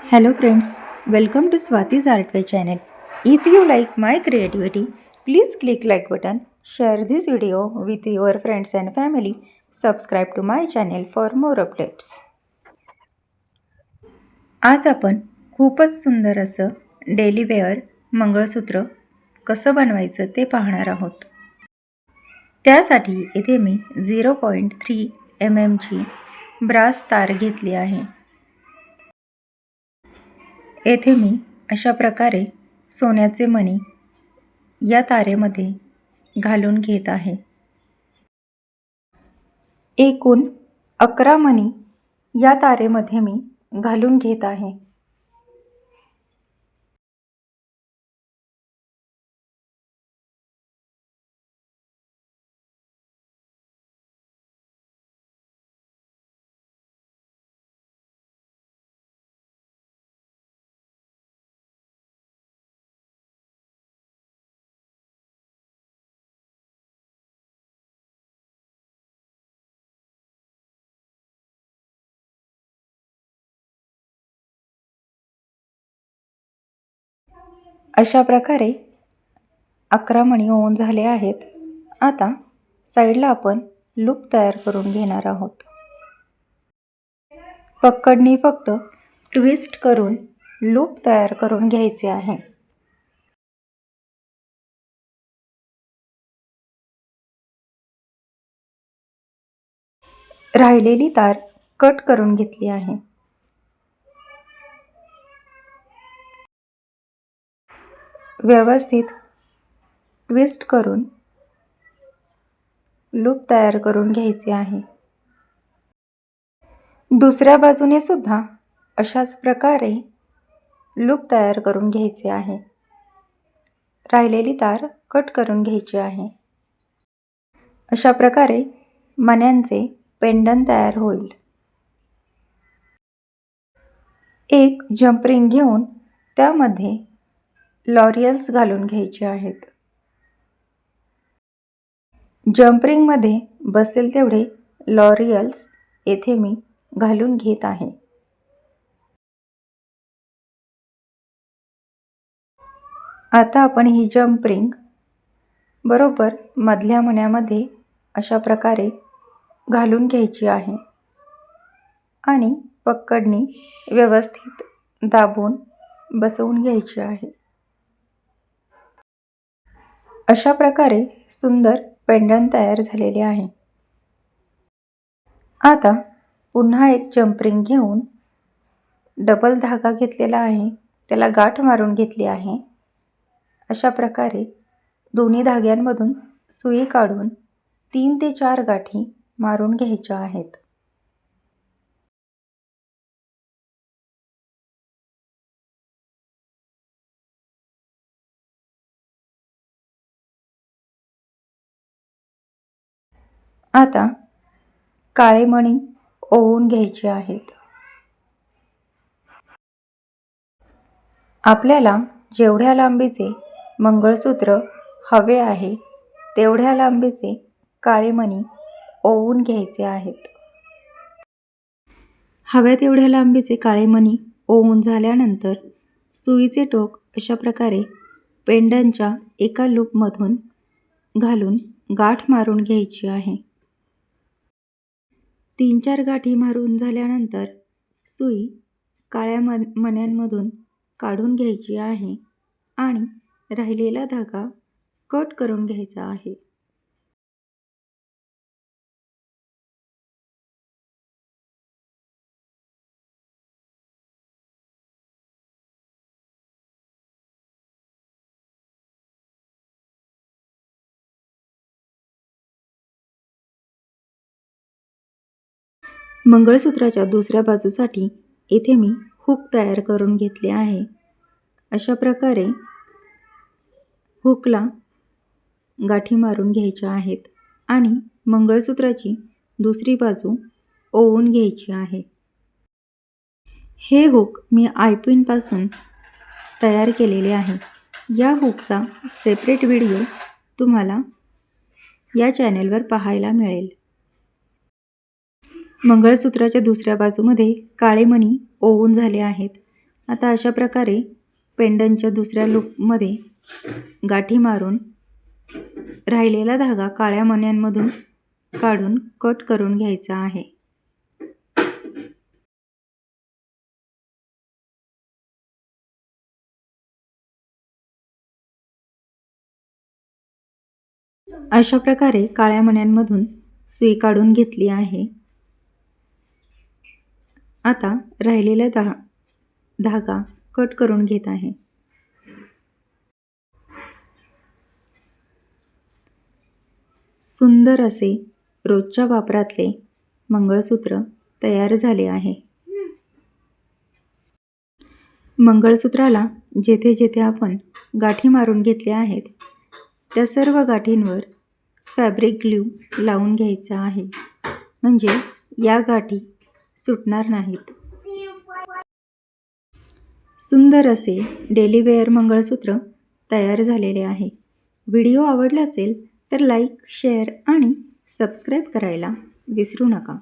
Hello friends welcome to Swati artway channel if you like my creativity please click like button share this video with your friends and family subscribe to my channel for more updates आज आपण खूपच सुंदर असं daily wear मंगळसूत्र कसं बनवायचं ते पाहणार आहोत. त्यासाठी येथे मी झिरो पॉईंट थ्री एम एमची ब्रास तार घेतली आहे. येथे मी अशा प्रकारे सोन्याचे मणी या तारेमध्ये घालून घेत आहे. एकूण अकरा मणी या तारेमध्ये मी घालून घेत आहे. अशा प्रकारे अकरा मणी ओन झाले आहेत. आता साईडला आपण लूप तयार करून घेणार आहोत. पकडणी फक्त ट्विस्ट करून लूप तयार करून घ्यायचे आहे. राहिलेली तार कट करून घेतली आहे. व्यवस्थित ट्विस्ट करून लूप तयार करून घ्यायचे आहे. दुसऱ्या बाजूने सुद्धा अशाच प्रकारे लूप तयार करून घ्यायचे आहे. राहिलेली तार कट करून घ्यायची आहे. अशा प्रकारे मण्यांचे पेंडन तयार होईल. एक जम्परिंग घेऊन त्यामध्ये लॉरियल्स घालून घ्यायचे आहेत. जम्परिंगमध्ये बसेल तेवढे लॉरियल्स येथे मी घालून घेत आहे. आता आपण ही जम्परिंग बरोबर मधल्या मण्यामध्ये अशा प्रकारे घालून घ्यायची आहे आणि पक्कडनी व्यवस्थित दाबून बसवून घ्यायची आहे. अशा प्रकारे सुंदर पेंडण तयार झालेले आहे. आता पुन्हा एक जम्परिंग घेऊन डबल धागा घेतलेला आहे. त्याला गाठ मारून घेतली आहे. अशा प्रकारे दोन्ही धाग्यांमधून सुई काढून तीन ते चार गाठी मारून घ्यायच्या आहेत. आता काळे मणी ओवून घ्यायचे आहेत. आपल्याला जेवढ्या लांबीचे मंगळसूत्र हवे आहे तेवढ्या लांबीचे काळे मणी ओवून घ्यायचे आहेत. हव्या तेवढ्या लांबीचे काळे मणी ओवून झाल्यानंतर सुईचे टोक अशा प्रकारे पेंडनच्या एका लूपमधून घालून गाठ मारून घ्यायची आहे. तीन चार गाठी मारून झाल्यानंतर सुई काळ्या मन मण्यांमधून काढून घ्यायची आहे आणि राहिलेला धागा कट करून घ्यायचा आहे. मंगळसूत्राच्या दुसऱ्या बाजूसाठी येथे मी हुक तयार करून घेतले आहे. अशा प्रकारे हुकला गाठी मारून घ्यायच्या आहेत आणि मंगळसूत्राची दुसरी बाजू ओवून घ्यायची आहे. हे हुक मी आयपिनपासून तयार केलेले आहे. या हुकचा सेपरेट व्हिडिओ तुम्हाला या चॅनेलवर पाहायला मिळेल. मंगळसूत्राच्या दुसऱ्या बाजूमध्ये काळे मणी ओवून झाले आहेत. आता अशा प्रकारे पेंडनच्या दुसऱ्या लूपमध्ये गाठी मारून राहिलेला धागा काळ्या मण्यांमधून काढून कट करून घ्यायचा आहे. अशा प्रकारे काळ्या मण्यांमधून सुई काढून घेतली आहे. आता राहिलेला दहा धागा कट करून घेत आहे. सुंदर असे रोजच्या वापरातले मंगळसूत्र तयार झाले आहे. मंगळसूत्राला जेथे जेथे आपण गाठी मारून घेतल्या आहेत त्या सर्व गाठींवर फॅब्रिक ग्ल्यू लावून घ्यायचा आहे. म्हणजे या गाठी सुटणार नाहीत. सुंदर असे डेली वेअर मंगळसूत्र तयार झालेले आहे. व्हिडिओ आवडला असेल तर लाईक शेअर आणि सबस्क्राईब करायला विसरू नका.